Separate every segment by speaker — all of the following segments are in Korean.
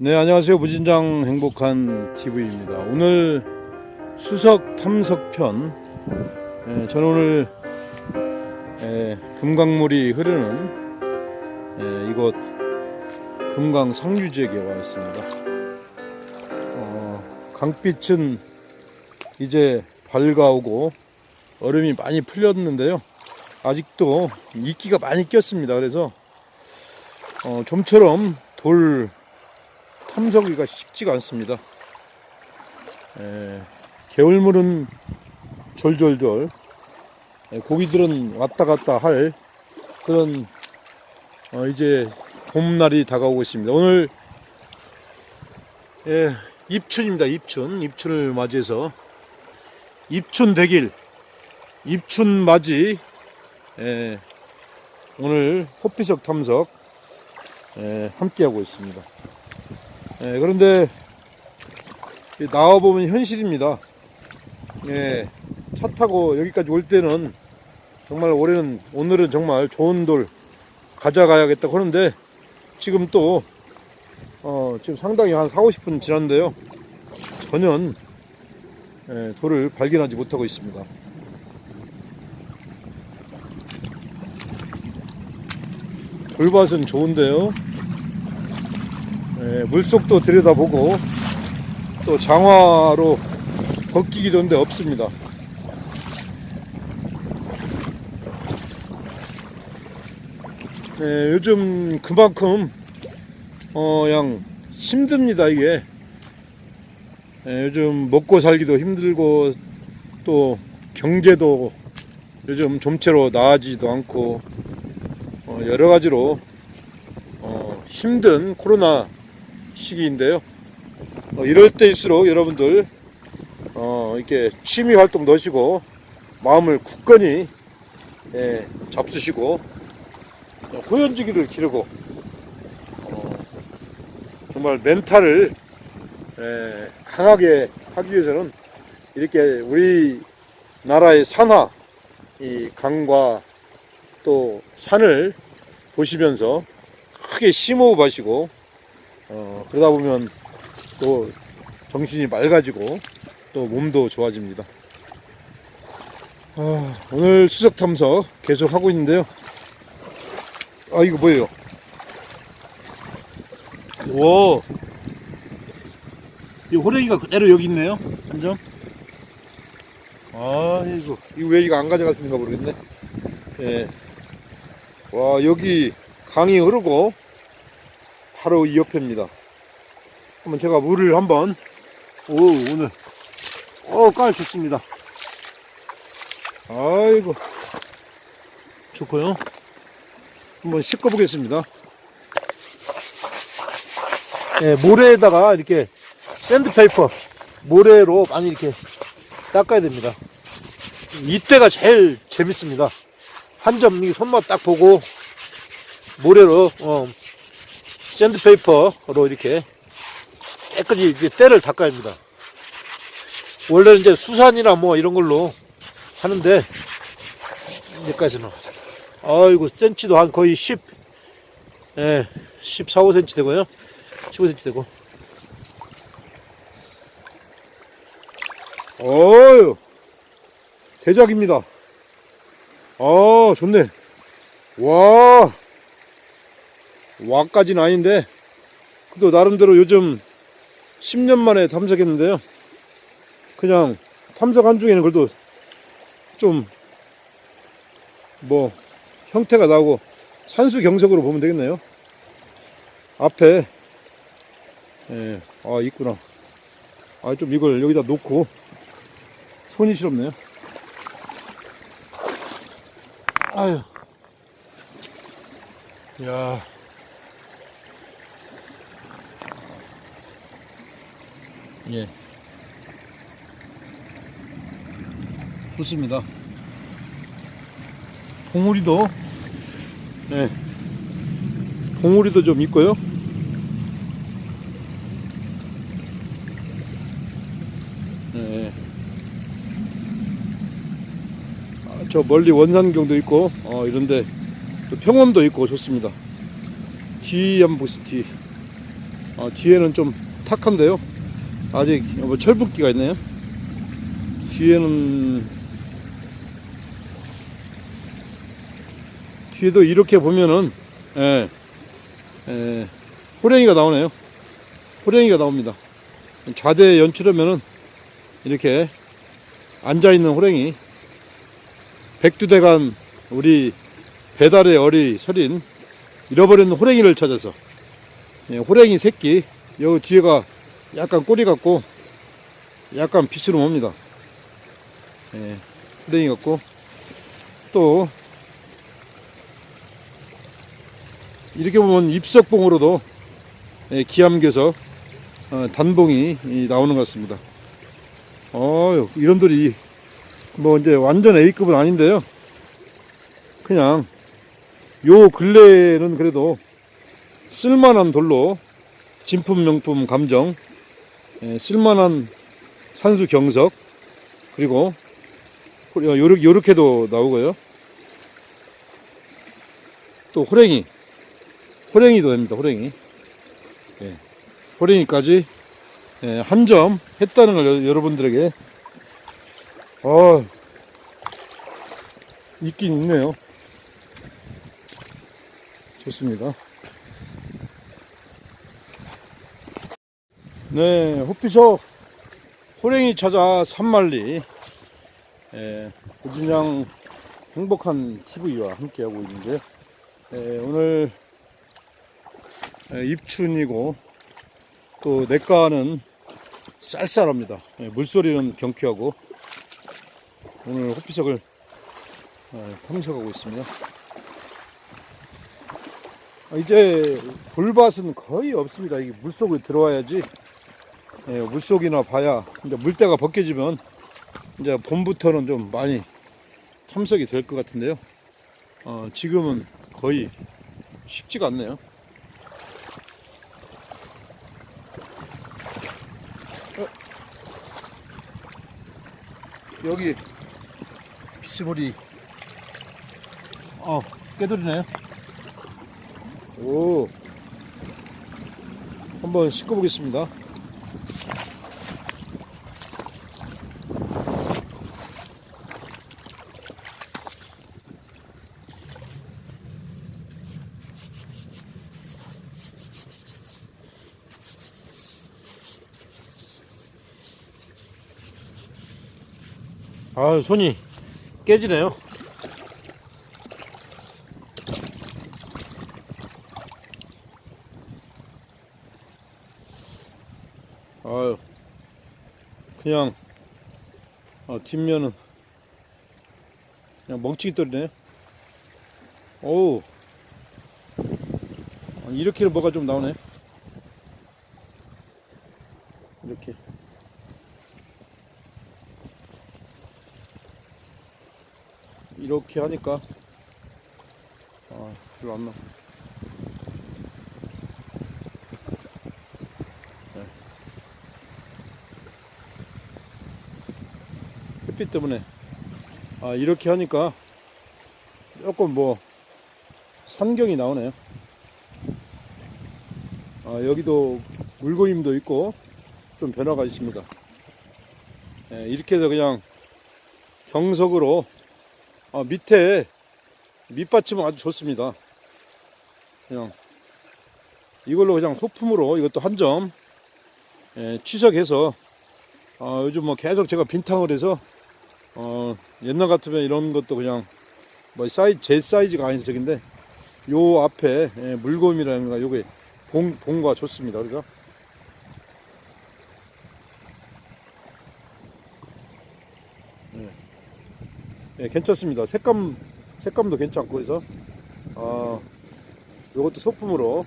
Speaker 1: 네, 안녕하세요. 무진장 행복한 TV입니다. 오늘 수석 탐석편. 예, 저는 오늘 예, 금강물이 흐르는 예, 이곳 금강 상류지역에 와 있습니다. 어, 강빛은 이제 밝아오고 얼음이 많이 풀렸는데요. 아직도 이끼가 많이 꼈습니다. 그래서 어, 좀처럼 돌 탐석이가 쉽지가 않습니다. 에, 겨울물은 졸졸졸, 에, 고기들은 왔다 갔다 할 그런 어, 이제 봄날이 다가오고 있습니다. 오늘 예, 입춘입니다. 입춘, 입춘을 맞이해서 입춘 대길, 입춘 맞이 예, 오늘 호피석 탐석 예, 함께하고 있습니다. 예, 그런데 나와 보면 현실입니다. 예, 차 타고 여기까지 올 때는 정말 올해는 오늘은 정말 좋은 돌 가져가야겠다 그러는데 지금 또 어, 지금 상당히 한 4, 50분 지났는데요. 전혀 예, 돌을 발견하지 못하고 있습니다. 돌밭은 좋은데요. 예, 물속도 들여다보고 또 장화로 벗기기도 한데 없습니다. 예, 요즘 그만큼 어, 양 힘듭니다 이게. 예, 요즘 먹고 살기도 힘들고 또 경제도 요즘 좀채로 나아지지도 않고 어, 여러 가지로 어, 힘든 코로나 시기인데요. 어, 이럴 때일수록 여러분들 어, 이렇게 취미 활동 넣으시고 마음을 굳건히 예, 잡수시고 호연지기를 기르고 어, 정말 멘탈을 예, 강하게 하기 위해서는 이렇게 우리 나라의 산하 이 강과 또 산을 보시면서 크게 심호흡 하시고 어, 그러다 보면 또 정신이 맑아지고 또 몸도 좋아집니다. 아, 오늘 수석 탐석 계속 하고 있는데요. 아 이거 뭐예요? 오, 이 호랭이가 그대로 여기 있네요. 한 점. 아 이거 이거 왜 이거 안 가져갔는가 모르겠네. 예. 와 여기 강이 흐르고 바로 이 옆입니다. 한번 제가 물을 한번 오 오늘 어깔 좋습니다. 아이고 좋고요. 한번 씻고 보겠습니다. 예, 모래에다가 이렇게 샌드페이퍼 모래로 많이 이렇게 닦아야 됩니다. 이때가 제일 재밌습니다. 한 점 손맛 딱 보고 모래로 어, 샌드페이퍼로 이렇게 깨끗이 이제 때를 닦아야 합니다. 원래는 이제 수산이나 뭐 이런 걸로 하는데 여기까지는 아이고 센치도 한 거의 10 예, 14, 5cm 되고요. 15cm 되고. 어유 대작입니다. 아 좋네. 와 와까지는 아닌데 그래도 나름대로 요즘 10년 만에 탐색했는데요. 그냥 탐색한 중에는 그래도 좀 뭐 형태가 나고 산수 경석으로 보면 되겠네요. 앞에 예, 아 있구나. 아 좀 이걸 여기다 놓고 손이 시렵네요. 아유, 야. 예. 좋습니다. 봉우리도, 예. 봉우리도 좀 있고요. 예. 아, 저 멀리 원산경도 있고, 어, 이런데 또 평원도 있고 좋습니다. 뒤 한번 보세요, 뒤.
Speaker 2: 어, 뒤에는 좀 탁한데요. 아직 뭐 철붓기가 있네요. 뒤에는 뒤에도 이렇게 보면은 예, 예, 호랭이가 나오네요. 호랭이가 나옵니다. 좌대 연출하면은 이렇게 앉아 있는 호랭이 백두대간 우리 배달의 어리 서린 잃어버린 호랭이를 찾아서 예, 호랭이 새끼 여기 뒤에가 약간 꼬리 같고 약간 빛으로 옵니다. 예, 호랭이 같고 또 이렇게 보면 입석봉으로도 예, 기암교석 어, 단봉이 이, 나오는 것 같습니다. 어, 이런 돌이 뭐 이제 완전 A급은 아닌데요. 그냥 요 근래에는 그래도 쓸만한 돌로 진품 명품 감정 예, 쓸만한 산수 경석 그리고 요렇게, 요렇게도 나오고요. 또 호랭이 호랭이도 됩니다. 호랭이 예, 호랭이까지 예, 한 점 했다는 걸 여- 여러분들에게 어, 있긴 있네요. 좋습니다. 네, 호피석 호랭이 찾아 산만리 예, 고진양 행복한 TV와 함께하고 있는데요. 예, 오늘 예, 입춘이고 또 내과는 쌀쌀합니다. 예, 물소리는 경쾌하고 오늘 호피석을 어, 탐색하고 있습니다. 아, 이제 돌밭은 거의 없습니다. 이게 물속에 들어와야지 예, 물속이나 봐야 이제 물때가 벗겨지면 이제 봄부터는 좀 많이 탐색이 될 것 같은데요. 어, 지금은 거의 쉽지가 않네요. 어, 여기 비스무리. 어 깨돌이네 오. 한번 씻고 보겠습니다 아 손이 깨지네요. 아유 그냥 어, 뒷면은 그냥 멍치기 떨리네. 오우. 아, 이렇게는 뭐가 좀 나오네? 이렇게 이렇게 하니까 아 별로 안 나. 네. 햇빛 때문에 아 이렇게 하니까 조금 뭐 산경이 나오네요. 아 여기도 물고임도 있고 좀 변화가 있습니다. 예, 이렇게 해서 그냥 경석으로 아, 밑에 밑받침은 아주 좋습니다. 그냥 이걸로 그냥 소품으로 이것도 한 점 취석해서 어, 요즘 뭐 계속 제가 빈탕을 해서 어, 옛날 같으면 이런 것도 그냥 뭐 사이즈 제 사이즈가 아닌 적인데 요 앞에 예, 물곰이라는 거 요게 봉, 봉과 좋습니다. 그러니까 예, 괜찮습니다. 색감 색감도 괜찮고 해서 아 요것도 소품으로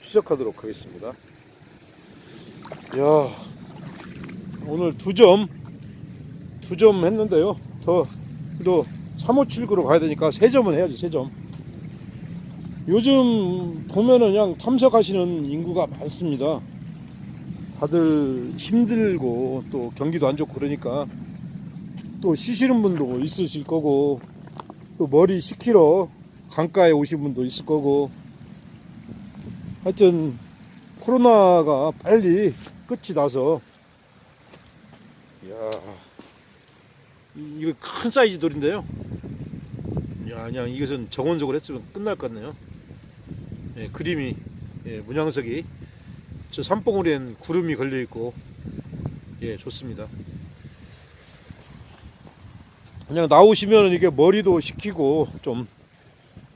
Speaker 2: 추적하도록 하겠습니다. 야 오늘 두 점 두 점 했는데요. 더 그래도 3호 출구로 가야 되니까 세 점은 해야지 세 점. 요즘 보면은 그냥 탐색하시는 인구가 많습니다. 다들 힘들고 또 경기도 안 좋고 그러니까 또 쉬시는 분도 있으실 거고 또 머리 식히러 강가에 오신 분도 있을 거고 하여튼 코로나가 빨리 끝이 나서
Speaker 1: 이야, 이- 이거 큰 사이즈 돌인데요. 야, 그냥 이것은 정원적으로 했으면 끝날 것 같네요. 예, 그림이 예, 문양석이 저 산봉우리엔 구름이 걸려 있고 예, 좋습니다.
Speaker 2: 그냥 나오시면 이게 머리도 식히고 좀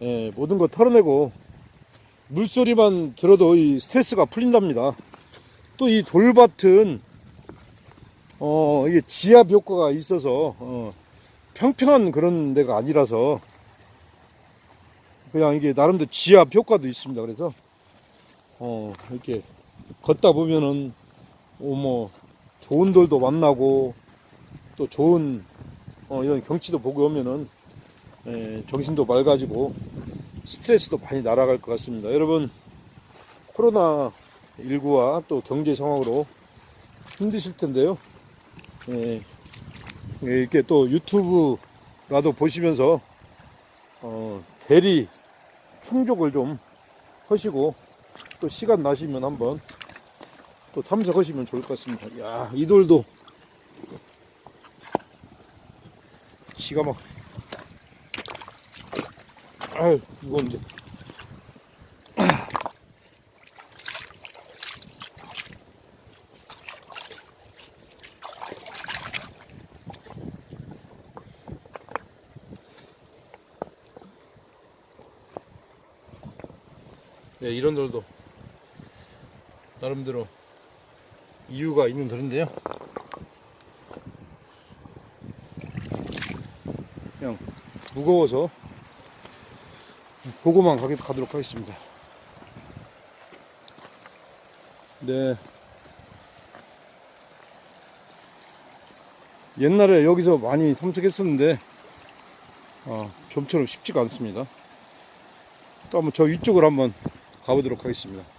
Speaker 2: 예, 모든 거 털어내고 물소리만 들어도 이 스트레스가 풀린답니다. 또 이 돌밭은 어 이게 지압 효과가 있어서 어, 평평한 그런 데가 아니라서 그냥 이게 나름대로 지압 효과도 있습니다. 그래서 어 이렇게 걷다 보면은 어 뭐 좋은 돌도 만나고 또 좋은 어, 이런 경치도 보고 오면은 예, 정신도 맑아지고 스트레스도 많이 날아갈 것 같습니다. 여러분 코로나 19와 또 경제 상황으로 힘드실 텐데요. 예, 예, 이렇게 또 유튜브라도 보시면서 어, 대리 충족을 좀 하시고 또 시간 나시면 한번 또 탐색하시면 좋을 것 같습니다. 야, 이 돌도 기가 막. 아유, 이거 이제.
Speaker 1: 예, 이런 돌도 나름대로 이유가 있는 돌인데요.
Speaker 2: 무거워서 가게 가도록 하겠습니다. 네. 옛날에 여기서 많이 탐색했었는데 어, 좀처럼 쉽지가 않습니다. 또 한번 저 위쪽으로 한번 가보도록 하겠습니다.